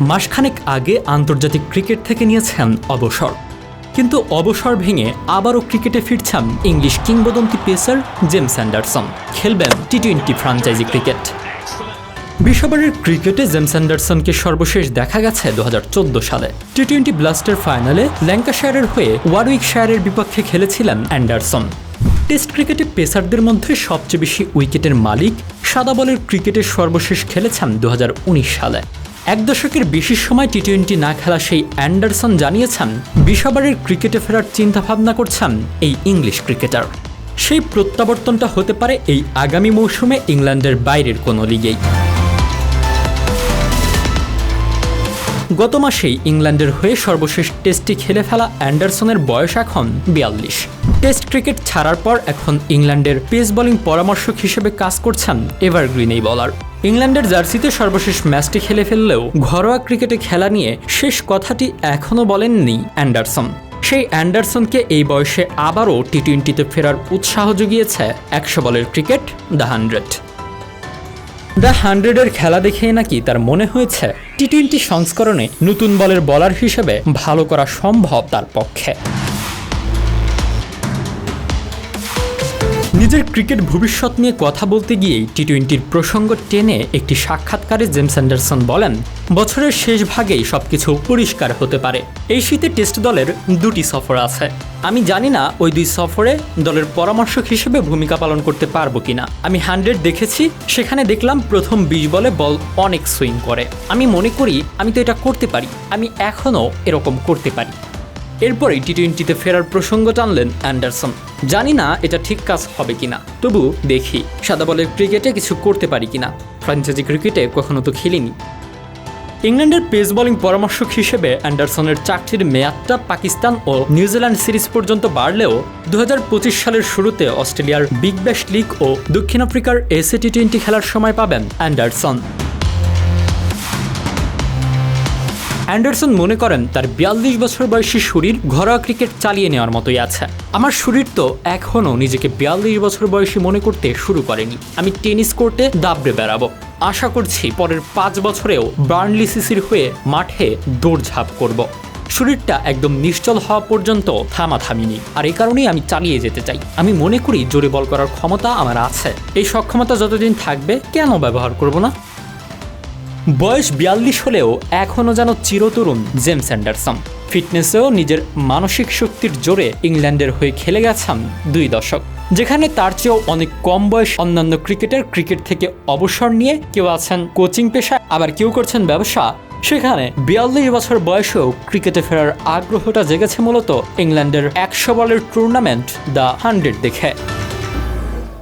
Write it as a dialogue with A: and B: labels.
A: মাসখানেক আগে আন্তর্জাতিক ক্রিকেট থেকে নিয়েছেন অবসর। কিন্তু অবসর ভেঙে আবারও ক্রিকেটে ফিরছেন ইংলিশ কিংবদন্তি পেসার জেমস অ্যান্ডারসন। খেলবেন টি টোয়েন্টি ফ্রাঞ্চাইজি ক্রিকেট। বিশ্ববারের ক্রিকেটে জেমস অ্যান্ডারসনকে সর্বশেষ দেখা গেছে দু হাজার চোদ্দ সালে। টি টোয়েন্টি ব্লাস্টার ফাইনালে ল্যাঙ্কাশায়ারের হয়ে ওয়ারউইকশায়ারের বিপক্ষে খেলেছিলেন অ্যান্ডারসন। টেস্ট ক্রিকেটে পেসারদের মধ্যে সবচেয়ে বেশি উইকেটের মালিক সাদা বলের ক্রিকেটে সর্বশেষ খেলেছেন দু হাজার উনিশ সালে। এক দশকের বেশি সময় টি টোয়েন্টি না খেলা সেই অ্যান্ডারসন জানিয়েছেন বিশ্ববারের ক্রিকেটে ফেরার চিন্তাভাবনা করছেন এই ইংলিশ ক্রিকেটার। সেই প্রত্যাবর্তনটা হতে পারে এই আগামী মৌসুমে ইংল্যান্ডের বাইরের কোনো লিগেই। গত মাসেই ইংল্যান্ডের হয়ে সর্বশেষ টেস্টটি খেলে ফেলা অ্যান্ডারসনের বয়স এখন বিয়াল্লিশ। টেস্ট ক্রিকেট ছাড়ার পর এখন ইংল্যান্ডের পেস বোলিং পরামর্শক হিসেবে কাজ করছেন এভারগ্রিন এই বলার ইংল্যান্ডের জার্সিতে সর্বশেষ ম্যাচটি খেলে ফেললেও ঘরোয়া ক্রিকেটে খেলা নিয়ে শেষ কথাটি এখনও বলেননি অ্যান্ডারসন। সেই অ্যান্ডারসনকে এই বয়সে আবারও টি টোয়েন্টিতে ফেরার উৎসাহ জুগিয়েছে একশো বলের ক্রিকেট দ্য হান্ড্রেড। দ্য হান্ড্রেডের খেলা দেখেই নাকি তার মনে হয়েছে টি টোয়েন্টি সংস্করণে নতুন বলের বলার হিসেবে ভালো করা সম্ভব তার পক্ষে। নিজের ক্রিকেট ভবিষ্যৎ নিয়ে কথা বলতে গিয়েই টি টোয়েন্টির প্রসঙ্গ টেনে একটি সাক্ষাৎকারে জেমস অ্যান্ডারসন বলেন, বছরের শেষ ভাগেই সবকিছু পরিষ্কার হতে পারে। এই শীতে টেস্ট দলের দুটি সফর আছে। আমি জানি না ওই দুই সফরে দলের পরামর্শক হিসেবে ভূমিকা পালন করতে পারব কিনা। আমি হান্ড্রেড দেখেছি, সেখানে দেখলাম প্রথম বিশ বলে বল অনেক সুইং করে। আমি মনে করি, আমি তো এটা করতে পারি। আমি এখনও এরকম করতে পারি। এরপরেই টি টোয়েন্টিতে ফেরার প্রসঙ্গ টানলেন অ্যান্ডারসন। জানি না এটা ঠিক কাজ হবে কিনা, তবু দেখি, সাদা বলের ক্রিকেটে কিছু করতে পারি কিনা। ফ্র্যাঞ্চাইজি ক্রিকেটে কখনো তো খেলিনি। ইংল্যান্ডের পেস বোলিং পরামর্শক হিসেবে অ্যান্ডারসনের চাকরির মেয়াদটা পাকিস্তান ও নিউজিল্যান্ড সিরিজ পর্যন্ত বাড়লেও দু হাজার পঁচিশ সালের শুরুতে অস্ট্রেলিয়ার বিগ ব্যাশ লিগ ও দক্ষিণ আফ্রিকার এসএ টি টোয়েন্টি খেলার সময় পাবেন অ্যান্ডারসন। অ্যান্ডারসন মনে করেন তার বিয়াল্লিশ বছর বয়সী শরীর ঘরোয়া ক্রিকেট চালিয়ে নেওয়ার মতোই আছে। আমার শরীর তো এখনও নিজেকে বিয়াল্লিশ বছর বয়সী মনে করতে শুরু করেনি। আমি টেনিস কোর্টে দাবড়ে বেড়াবো। আশা করছি পরের পাঁচ বছরেও বার্নলি সিসির হয়ে মাঠে দৌড়ঝাঁপ করব। শরীরটা একদম নিশ্চল হওয়া পর্যন্ত থামা থামিনি আর এই কারণেই আমি চালিয়ে যেতে চাই। আমি মনে করি জোরে বল করার ক্ষমতা আমার আছে। এই সক্ষমতা যতদিন থাকবে কেন ব্যবহার করব না? বয়স বিয়াল্লিশ হলেও এখনও যেন চিরতরুণ জেমস অ্যান্ডারসন। ফিটনেসেও নিজের মানসিক শক্তির জোরে ইংল্যান্ডের হয়ে খেলে গেছেন দুই দশক যেখানে তার চেয়েও অনেক কম বয়স অন্যান্য ক্রিকেটার ক্রিকেট থেকে অবসর নিয়ে কেউ আছেন কোচিং পেশায়, আবার কেউ করছেন ব্যবসা। সেখানে বিয়াল্লিশ বছর বয়সেও ক্রিকেটে ফেরার আগ্রহটা জেগেছে মূলত ইংল্যান্ডের একশো বলের টুর্নামেন্ট দ্য হান্ড্রেড দেখে।